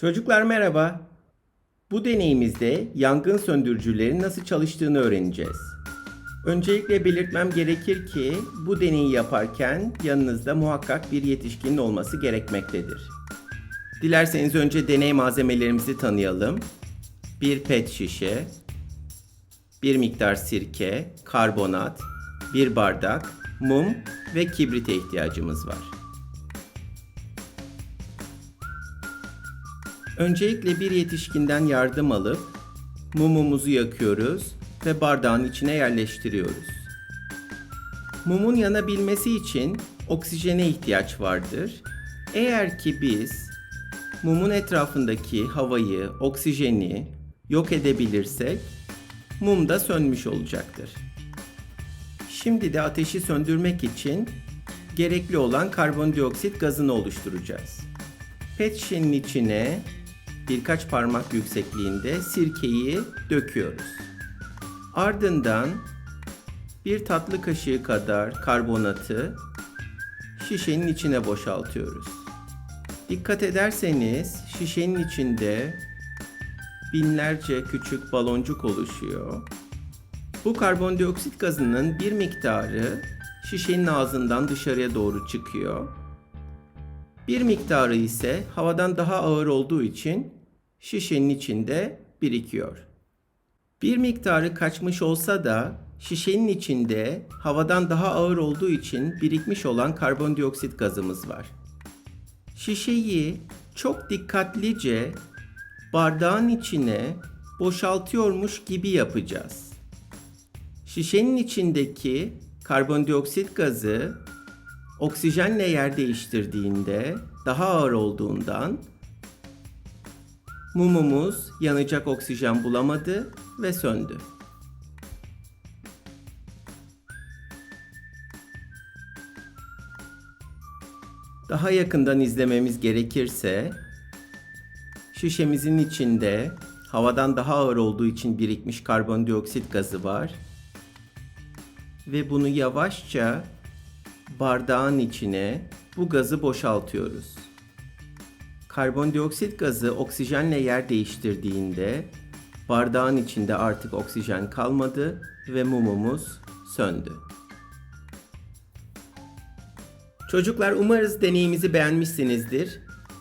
Çocuklar merhaba. Bu deneyimizde yangın söndürücülerin nasıl çalıştığını öğreneceğiz. Öncelikle belirtmem gerekir ki bu deneyi yaparken yanınızda muhakkak bir yetişkinin olması gerekmektedir. Dilerseniz önce deney malzemelerimizi tanıyalım. Bir pet şişe, bir miktar sirke, karbonat, bir bardak, mum ve kibrite ihtiyacımız var. Öncelikle bir yetişkinden yardım alıp mumumuzu yakıyoruz ve bardağın içine yerleştiriyoruz. Mumun yanabilmesi için oksijene ihtiyaç vardır. Eğer ki biz mumun etrafındaki havayı, oksijeni yok edebilirsek mum da sönmüş olacaktır. Şimdi de ateşi söndürmek için gerekli olan karbondioksit gazını oluşturacağız. Pet şişenin içine birkaç parmak yüksekliğinde sirkeyi döküyoruz. Ardından bir tatlı kaşığı kadar karbonatı şişenin içine boşaltıyoruz. Dikkat ederseniz şişenin içinde binlerce küçük baloncuk oluşuyor. Bu karbondioksit gazının bir miktarı şişenin ağzından dışarıya doğru çıkıyor. Bir miktarı ise havadan daha ağır olduğu için şişenin içinde birikiyor. Bir miktarı kaçmış olsa da şişenin içinde havadan daha ağır olduğu için birikmiş olan karbondioksit gazımız var. Şişeyi çok dikkatlice bardağın içine boşaltıyormuş gibi yapacağız. Şişenin içindeki karbondioksit gazı oksijenle yer değiştirdiğinde daha ağır olduğundan mumumuz yanacak oksijen bulamadı ve söndü. Daha yakından izlememiz gerekirse şişemizin içinde havadan daha ağır olduğu için birikmiş karbondioksit gazı var ve bunu yavaşça bardağın içine bu gazı boşaltıyoruz. Karbondioksit gazı oksijenle yer değiştirdiğinde bardağın içinde artık oksijen kalmadı ve mumumuz söndü. Çocuklar umarız deneyimizi beğenmişsinizdir.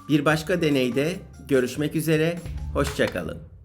Bir başka deneyde görüşmek üzere, hoşçakalın.